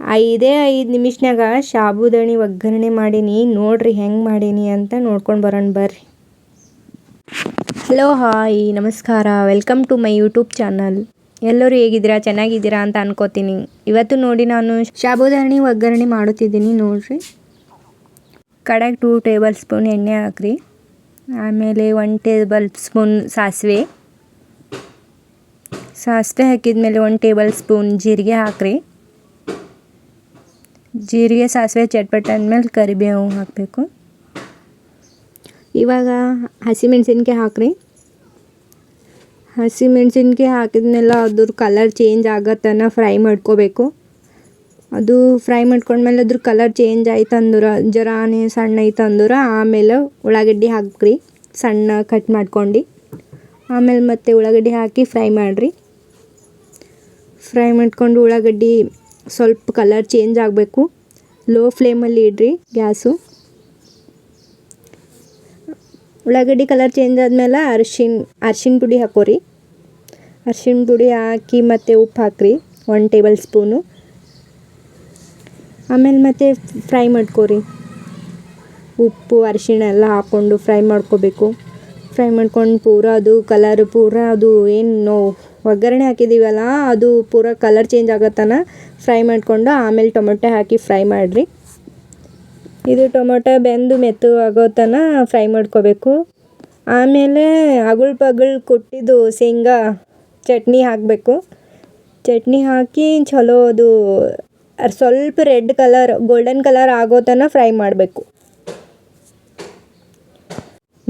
ಐದೇ ಐದು ನಿಮಿಷನಾಗ ಸಾಬುದಾಣಿ ಒಗ್ಗರಣೆ ಮಾಡೀನಿ, ನೋಡ್ರಿ ಹೆಂಗೆ ಮಾಡೀನಿ ಅಂತ ನೋಡ್ಕೊಂಡು ಬರೋಣ ಬರ್ರಿ. ಹಲೋ ಹಾಯ್ ನಮಸ್ಕಾರ welcome to my YouTube channel ಎಲ್ಲರೂ ಹೇಗಿದ್ದೀರಾ, ಚೆನ್ನಾಗಿದ್ದೀರಾ ಅಂತ ಅನ್ಕೋತೀನಿ. ಇವತ್ತು ನೋಡಿ ನಾನು ಸಾಬುದಾಣಿ ಒಗ್ಗರಣೆ ಮಾಡುತ್ತಿದ್ದೀನಿ, ನೋಡ್ರಿ. ಕಡೆಗೆ ಟೂ ಟೇಬಲ್ ಸ್ಪೂನ್ ಎಣ್ಣೆ ಹಾಕ್ರಿ. ಆಮೇಲೆ ಒನ್ ಟೇಬಲ್ ಸ್ಪೂನ್ ಸಾಸಿವೆ. ಸಾಸಿವೆ ಹಾಕಿದ್ಮೇಲೆ ಒನ್ ಟೇಬಲ್ ಸ್ಪೂನ್ ಜೀರಿಗೆ ಹಾಕ್ರಿ. ಜೀರಿಗೆ, ಸಾಸಿವೆ, ಚಟ್ಪಟ್ ಅಂದಮೇಲೆ ಕರಿಬೇವು ಹಾಕಬೇಕು. ಇವಾಗ ಹಸಿಮೆಣ್ಸಿನ್ಕಾಯಿ ಹಾಕ್ರಿ. ಹಸಿಮೆಣ್ಸಿನ್ಕಾಯಿ ಹಾಕಿದ್ಮೇಲೆ ಅದ್ರ ಕಲರ್ ಚೇಂಜ್ ಆಗತ್ತನ ಫ್ರೈ ಮಾಡ್ಕೋಬೇಕು. ಅದು ಫ್ರೈ ಮಾಡ್ಕೊಂಡ್ಮೇಲೆ ಅದ್ರ ಕಲರ್ ಚೇಂಜ್ ಆಯ್ತು ಅಂದ್ರೆ, ಜರಾನೇ ಸಣ್ಣ ಐತೆ ಅಂದ್ರೆ, ಆಮೇಲೆ ಉಳ್ಳಾಗಡ್ಡಿ ಹಾಕ್ರಿ. ಸಣ್ಣ ಕಟ್ ಮಾಡ್ಕೊಂಡು. ಆಮೇಲೆ ಮತ್ತೆ ಉಳ್ಳಾಗಡ್ಡಿ ಹಾಕಿ ಫ್ರೈ ಮಾಡಿರಿ. ಫ್ರೈ ಮಾಡ್ಕೊಂಡು ಉಳ್ಳಾಗಡ್ಡಿ ಸ್ವಲ್ಪ ಕಲರ್ ಚೇಂಜ್ ಆಗಬೇಕು. ಲೋ ಫ್ಲೇಮಲ್ಲಿ ಇಡ್ರಿ ಗ್ಯಾಸು. ಉಳ್ಳಾಗಡ್ಡಿ ಕಲರ್ ಚೇಂಜ್ ಆದಮೇಲೆ ಅರ್ಶಿಣ ಅರ್ಶಿಣ ಪುಡಿ ಹಾಕೋರಿ. ಅರ್ಶಿಣ ಪುಡಿ ಹಾಕಿ ಮತ್ತು ಉಪ್ಪು ಹಾಕ್ರಿ ಒನ್ ಟೇಬಲ್ ಸ್ಪೂನು ಆಮೇಲೆ ಮತ್ತೆ ಫ್ರೈ ಮಾಡ್ಕೋರಿ. ಉಪ್ಪು, ಅರಿಶಿಣ ಎಲ್ಲ ಹಾಕ್ಕೊಂಡು ಫ್ರೈ ಮಾಡ್ಕೋಬೇಕು. ಫ್ರೈ ಮಾಡ್ಕೊಂಡು ಪೂರ ಅದು ಕಲರ್ ಪೂರ ಅದು ಏನು ಒಗ್ಗರಣೆ ಹಾಕಿದ್ದೀವಲ್ಲ ಅದು ಪೂರ ಕಲರ್ ಚೇಂಜ್ ಆಗತ್ತನ ಫ್ರೈ ಮಾಡಿಕೊಂಡು ಆಮೇಲೆ ಟೊಮೊಟೊ ಹಾಕಿ ಫ್ರೈ ಮಾಡಿರಿ. ಇದು ಟೊಮೊಟೊ ಬೆಂದು ಮೆತ್ತು ಆಗೋ ಫ್ರೈ ಮಾಡ್ಕೋಬೇಕು. ಆಮೇಲೆ ಅಗುಳ್ ಪಗುಳ್ ಕೊಟ್ಟಿದ್ದು ಶೇಂಗಾ ಚಟ್ನಿ ಹಾಕಬೇಕು. ಚಟ್ನಿ ಹಾಕಿ ಚಲೋ ಅದು ಸ್ವಲ್ಪ ರೆಡ್ ಕಲರ್ ಗೋಲ್ಡನ್ ಕಲರ್ ಆಗೋ ತನಕ ಫ್ರೈ ಮಾಡಬೇಕು.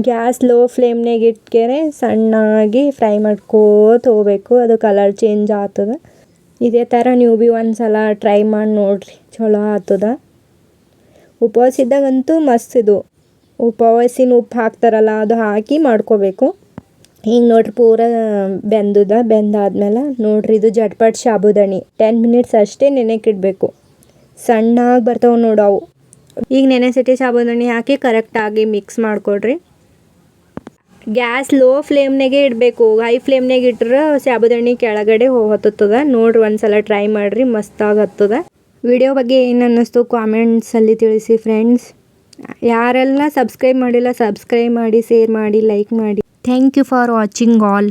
ಗ್ಯಾಸ್ ಲೋ ಫ್ಲೇಮ್ನಾಗ ಇಟ್ಕೆರೆ ಸಣ್ಣಾಗಿ ಫ್ರೈ ಮಾಡ್ಕೋತ ಹೋಗ್ಬೇಕು. ಅದು ಕಲರ್ ಚೇಂಜ್ ಆಗ್ತದೆ ಇದೇ ಥರ ನೀವು ಭೀ ಒಂದು ಸಲ ಟ್ರೈ ಮಾಡಿ ನೋಡಿರಿ. ಚಲೋ ಆಗ್ತದ ಉಪವಾಸ ಇದ್ದಾಗಂತೂ ಮಸ್ತ್ ಇದು. ಉಪವಾಸಿನ ಉಪ್ಪು ಹಾಕ್ತಾರಲ್ಲ, ಅದು ಹಾಕಿ ಮಾಡ್ಕೋಬೇಕು. ಹಿಂಗೆ ನೋಡ್ರಿ ಪೂರ ಬೆಂದದ, ಬೆಂದಾದ್ಮೇಲೆ ನೋಡ್ರಿ ಇದು ಜಟ್ಪಟ್ ಸಾಬುದಾಣಿ ಟೆನ್ ಮಿನಿಟ್ಸ್ ಅಷ್ಟೇ ನೆನೆಕಿಡಬೇಕು. ಸಣ್ಣಾಗಿ ಬರ್ತಾವೆ ನೋಡವು ಈಗ ನೆನೆಸಿಟ್ಟು ಸಾಬುದಾಣಿ ಹಾಕಿ ಕರೆಕ್ಟಾಗಿ ಮಿಕ್ಸ್ ಮಾಡಿಕೊಡ್ರಿ. ಗ್ಯಾಸ್ ಲೋ ಫ್ಲೇಮ್ನಾಗೆ ಇಡಬೇಕು. ಹೈ ಫ್ಲೇಮ್ನಾಗೆ ಇಟ್ರೆ ಸಾಬುದಾಣಿ ಕೆಳಗಡೆ ಹೋಗತ್ತದ ನೋಡ್ರಿ ಒಂದ್ಸಲ ಟ್ರೈ ಮಾಡಿರಿ, ಮಸ್ತಾಗಿ ಹತ್ತದ. ವಿಡಿಯೋ ಬಗ್ಗೆ ಏನು ಅನ್ನಿಸ್ತು ಕಾಮೆಂಟ್ಸಲ್ಲಿ ತಿಳಿಸಿ ಫ್ರೆಂಡ್ಸ್ ಯಾರೆಲ್ಲ ಸಬ್ಸ್ಕ್ರೈಬ್ ಮಾಡಿಲ್ಲ ಸಬ್ಸ್ಕ್ರೈಬ್ ಮಾಡಿ ಶೇರ್ ಮಾಡಿ ಲೈಕ್ ಮಾಡಿ. Thank you for watching all